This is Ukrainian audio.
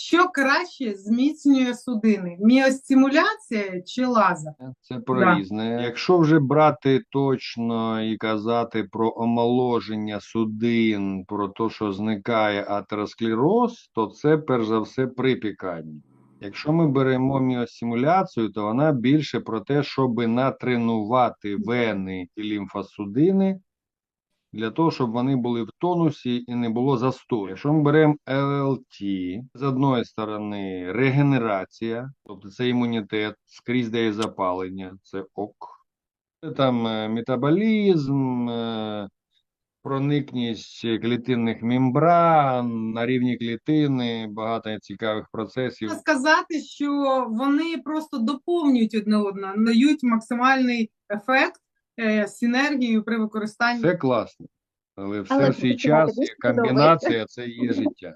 Що краще зміцнює судини? Міостимуляція чи лазер? Це про Да. різне. Якщо вже брати точно і казати про омоложення судин, про те, що зникає атеросклероз, то це перш за все припікання. Якщо ми беремо міостимуляцію, то вона більше про те, щоб натренувати вени і лімфосудини для того, щоб вони були в тонусі і не було застою. Якщо ми беремо ЛЛТ, з одної сторони регенерація, тобто це імунітет, скрізь де є запалення, це ок. Це Там е, метаболізм, е, проникність клітинних мембран на рівні клітини, багато цікавих процесів. Сказати, що вони просто доповнюють одне одне, дають максимальний ефект, е, синергію при використанні. Все класно, але все Але в свій час комбінація це є життя.